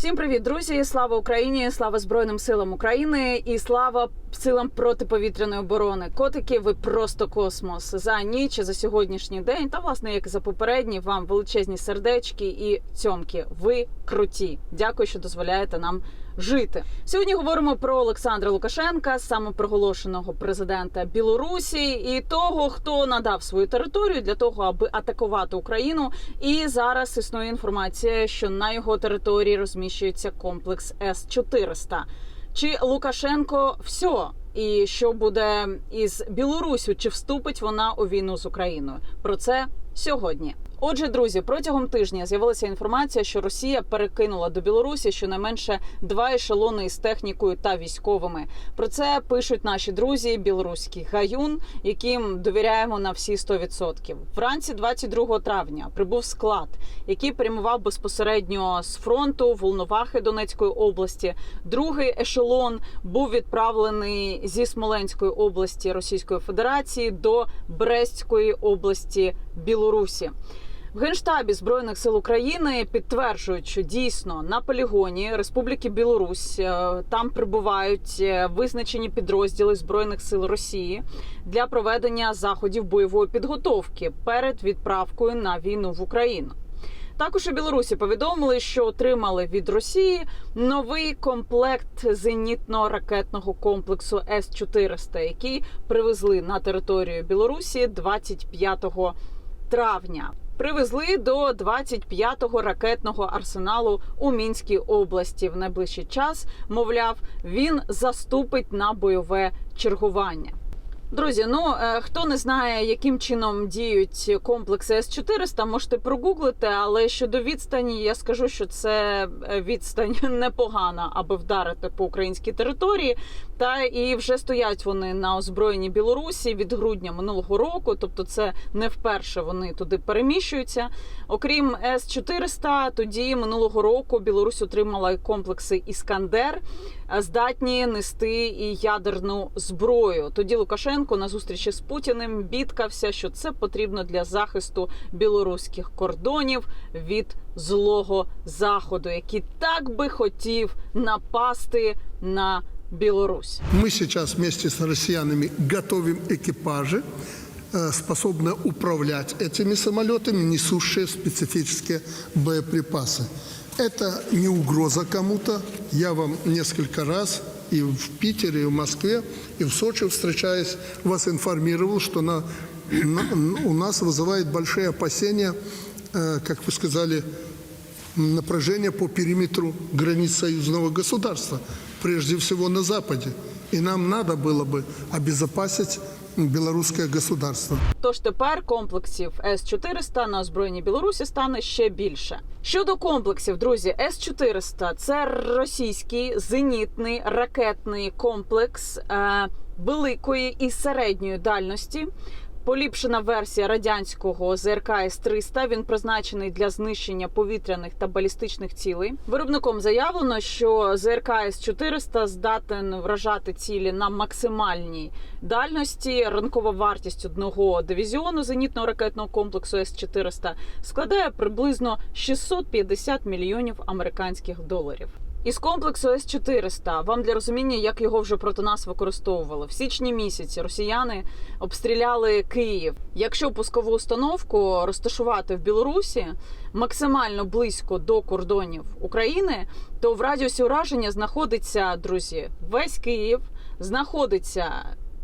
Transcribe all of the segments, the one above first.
Всім привіт, друзі! Слава Україні! Слава Збройним силам України і слава силам протиповітряної оборони. Котики, ви просто космос за ніч, за сьогоднішній день. Та власне, як і за попередні, вам величезні сердечки і цьомки. Ви круті. Дякую, що дозволяєте нам жити. Сьогодні говоримо про Олександра Лукашенка, самопроголошеного президента Білорусі, і того, хто надав свою територію для того, аби атакувати Україну. І зараз існує інформація, що на його території розміщується комплекс С 400 Чи Лукашенко все? І що буде із Білоруссю? Чи вступить вона у війну з Україною? Про це сьогодні. Отже, друзі, протягом тижня з'явилася інформація, що Росія перекинула до Білорусі щонайменше два ешелони із технікою та військовими. Про це пишуть наші друзі, білоруський гаюн, яким довіряємо на всі 100%. Вранці 22 травня прибув склад, який прямував безпосередньо з фронту Волновахи Донецької області. Другий ешелон був відправлений зі Смоленської області Російської Федерації до Брестської області Білорусі. В генштабі збройних сил України підтверджують, що дійсно на полігоні Республіки Білорусь е, там прибувають е, визначені підрозділи збройних сил Росії для проведення заходів бойової підготовки перед відправкою на війну в Україну. Також у Білорусі повідомили, що отримали від Росії новий комплект зенітно-ракетного комплексу С 400 який привезли на територію Білорусі 25 травня. Привезли до 25-го ракетного арсеналу у Мінській області. В найближчий час, мовляв, він заступить на бойове чергування. Друзі, ну е, хто не знає, яким чином діють комплекси С-400, можете прогуглити, але щодо відстані, я скажу, що це е, відстань непогана, аби вдарити по українській території. Та і вже стоять вони на озброєнні Білорусі від грудня минулого року. Тобто, це не вперше вони туди переміщуються. Окрім С-400, тоді минулого року Білорусь отримала комплекси Іскандер, здатні нести і ядерну зброю. Тоді Лукашенко на зустрічі з Путіним бідкався, що це потрібно для захисту білоруських кордонів від злого заходу, який так би хотів напасти на Беларусь. Мы сейчас вместе с россиянами готовим экипажи, э, способные управлять этими самолетами, несущие специфические боеприпасы. Это не угроза кому-то. Я вам несколько раз и в Питере, и в Москве, и в Сочи встречаясь, вас информировал, что на, на- у нас вызывает большие опасения, э, как вы сказали, напряжение по периметру границ союзного государства, прежде всего на Западе. И нам треба було б обезопасить білоруське государство. Тож тепер комплексів С-400 на озброєнні Білорусі стане ще більше. Щодо комплексів, друзі, С-400 – це російський зенітний ракетний комплекс е, великої і середньої дальності. Поліпшена версія радянського ЗРК С-300. Він призначений для знищення повітряних та балістичних цілей. Виробником заявлено, що ЗРК С-400 здатен вражати цілі на максимальній дальності. Ринкова вартість одного дивізіону зенітного ракетного комплексу С-400 складає приблизно 650 мільйонів американських доларів. Із комплексу С-400 вам для розуміння, як його вже проти нас використовували в січні місяці. Росіяни обстріляли Київ. Якщо пускову установку розташувати в Білорусі максимально близько до кордонів України, то в радіусі ураження знаходиться друзі весь Київ, знаходиться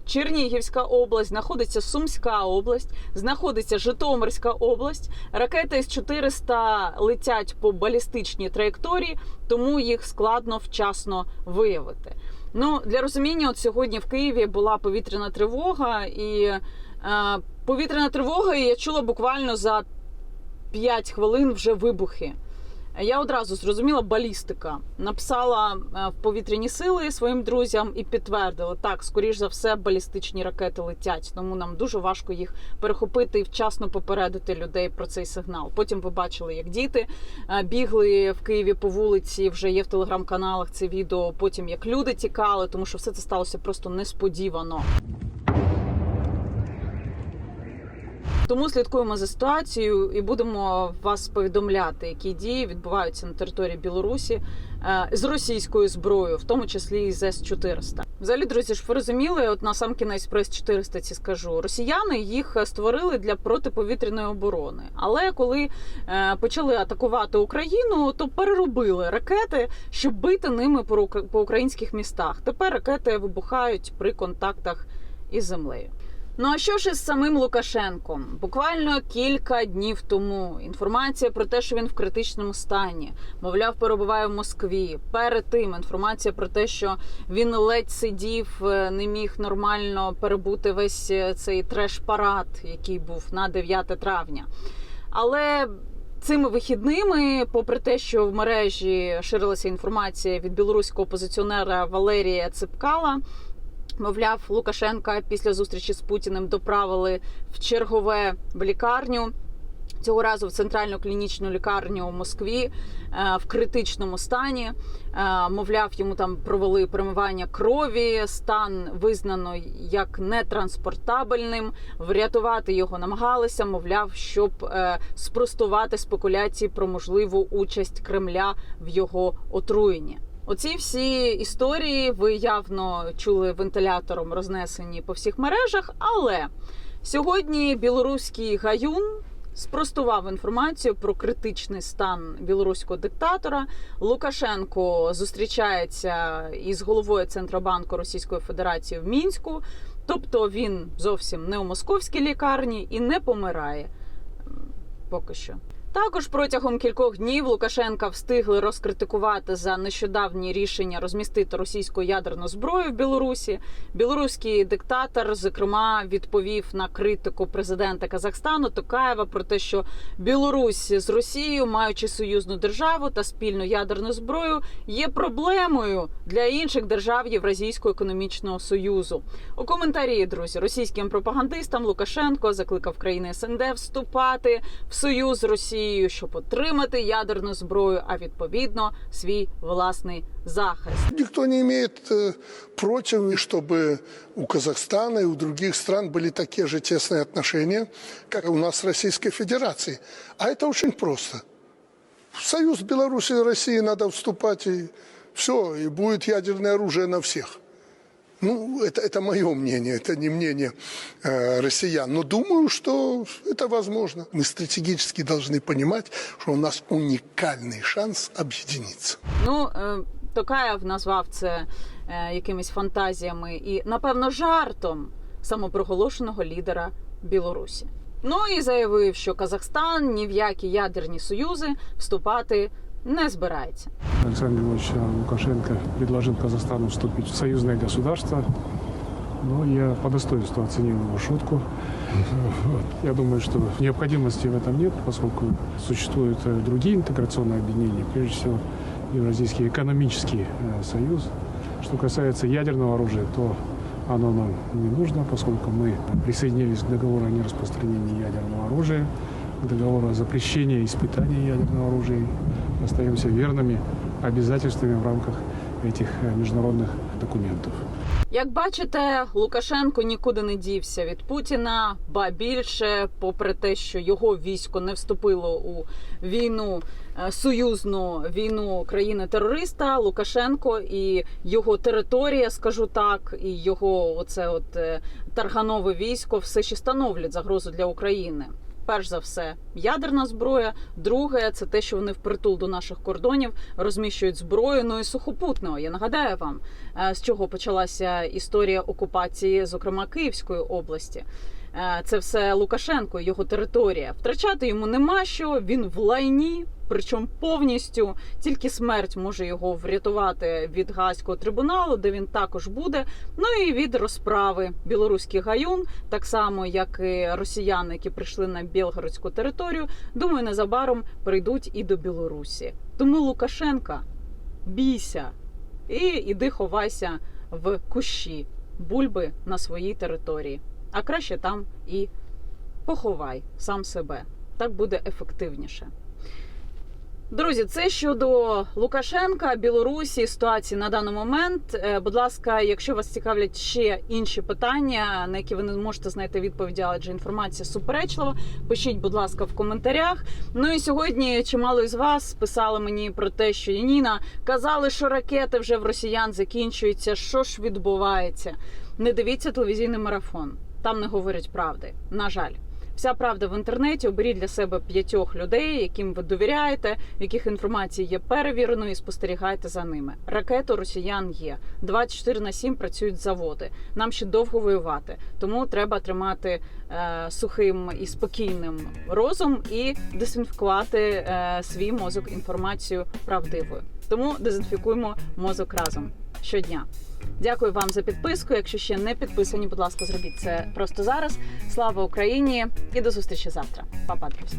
Чернігівська область, знаходиться Сумська область, знаходиться Житомирська область. Ракети С-400 летять по балістичній траєкторії, тому їх складно вчасно виявити. Ну для розуміння, от сьогодні в Києві була повітряна тривога, і е, повітряна тривога, і я чула буквально за 5 хвилин вже вибухи. Я одразу зрозуміла балістика. Написала е, в повітряні сили своїм друзям і підтвердила, так, скоріш за все, балістичні ракети летять. Тому нам дуже важко їх перехопити і вчасно попередити людей про цей сигнал. Потім ви бачили, як діти е, бігли в Києві по вулиці. Вже є в телеграм-каналах це відео. Потім як люди тікали, тому що все це сталося просто несподівано. Тому слідкуємо за ситуацією і будемо вас повідомляти, які дії відбуваються на території Білорусі е, з російською зброєю, в тому числі і з С-400. Взагалі, друзі, ж ви розуміли, от на сам кінець про С-400 ці скажу. Росіяни їх створили для протиповітряної оборони. Але коли е, почали атакувати Україну, то переробили ракети, щоб бити ними по українських містах. Тепер ракети вибухають при контактах із землею. Ну а що ж із самим Лукашенком? Буквально кілька днів тому інформація про те, що він в критичному стані, мовляв, перебуває в Москві. Перед тим інформація про те, що він ледь сидів, е, не міг нормально перебути весь е, цей треш-парад, який був на 9 травня. Але цими вихідними, попри те, що в мережі ширилася інформація від білоруського опозиціонера Валерія Ципкала. Мовляв, Лукашенка після зустрічі з Путіним доправили в чергове в лікарню. Цього разу в центральну клінічну лікарню у Москві е, в критичному стані. Е, Мовляв, йому там провели перемивання крові. Стан визнано як нетранспортабельним. Врятувати його намагалися. Мовляв, щоб е, спростувати спекуляції про можливу участь Кремля в його отруєнні. Оці всі історії ви явно чули вентилятором рознесені по всіх мережах. Але сьогодні білоруський гаюн спростував інформацію про критичний стан білоруського диктатора. Лукашенко зустрічається із головою Центробанку Російської Федерації в мінську. Тобто він зовсім не у московській лікарні і не помирає поки що. Також протягом кількох днів Лукашенка встигли розкритикувати за нещодавні рішення розмістити російську ядерну зброю в Білорусі. Білоруський диктатор, зокрема, відповів на критику президента Казахстану Токаєва про те, що Білорусь з Росією, маючи союзну державу та спільну ядерну зброю, є проблемою для інших держав Євразійського економічного союзу. У коментарі, друзі, російським пропагандистам Лукашенко закликав країни СНД вступати в союз з Росією, щоб отримати ядерну зброю, а відповідно свій власний захист. Никто не имеет э, против, чтобы у Казахстана и у других стран были такие же тесные отношения, как у нас с Российской Федерацией. А это очень просто. В союз Беларуси и России надо вступать, и все, и будет ядерное оружие на всех. Ну, это, это мое мнение, это не мнение э, россиян. Но думаю, что это возможно. Мы стратегически должны понимать, что у нас уникальный шанс объединиться. Ну е, Токаєв назвав це е, якимись фантазіями і, напевно, жартом самопроголошеного лідера Білорусі. Ну і заявив, що Казахстан ні в які ядерні союзи вступати Не збирається. Александр Львович Лукашенко предложил Казахстану вступить в союзное государство. Но я по достоинству оценил его шутку. Я думаю, что необходимости в этом нет, поскольку существуют другие интеграционные объединения, прежде всего Евразийский экономический союз. Что касается ядерного оружия, то оно нам не нужно, поскольку мы присоединились к договору о нераспространении ядерного оружия, к договору о запрещении испытания ядерного оружия. Остаемся верными обязательствами в рамках этих э, международных документов. Як бачите, Лукашенко нікуди не дівся від Путіна, ба більше, попри те, що його військо не вступило у війну е, союзну війну країни-терориста, Лукашенко і його територія, скажу так, і його оце от е, тарганове військо все ще становлять загрозу для України. Перш за все, ядерна зброя. Друге, це те, що вони впритул до наших кордонів розміщують зброю. Ну і сухопутного. Я нагадаю вам, е, з чого почалася історія окупації, зокрема Київської області. Е, Це все Лукашенко, його територія. Втрачати йому нема що. Він в лайні, причому повністю тільки смерть може його врятувати від Гаазького трибуналу, де він також буде. Ну і від розправи білоруський гаюн, так само як і росіяни, які прийшли на білгородську територію. Думаю, незабаром прийдуть і до Білорусі. Тому Лукашенка бійся і іди ховайся в кущі бульби на своїй території. А краще там і поховай сам себе. Так буде ефективніше. Друзі, це щодо Лукашенка, Білорусі, ситуації на даний момент. Е, Будь ласка, якщо вас цікавлять ще інші питання, на які ви не можете знайти відповіді, адже інформація суперечлива, пишіть, будь ласка, в коментарях. Ну і сьогодні чимало із вас писали мені про те, що Яніна казали, що ракети вже в росіян закінчуються. Що ж відбувається? Не дивіться телевізійний марафон. Там не говорять правди. На жаль. Вся правда в інтернеті. Оберіть для себе п'ятьох людей, яким ви довіряєте, в яких інформація є перевіреною, і спостерігайте за ними. Ракети у росіян є 24 на 7 працюють заводи. Нам ще довго воювати, тому треба тримати е, сухим і спокійним розум і дезінфікувати е, свій мозок інформацією правдивою. Тому дезінфікуємо мозок разом щодня. Дякую вам за підписку. Якщо ще не підписані, будь ласка, зробіть це просто зараз. Слава Україні і до зустрічі завтра. Па-па, друзі.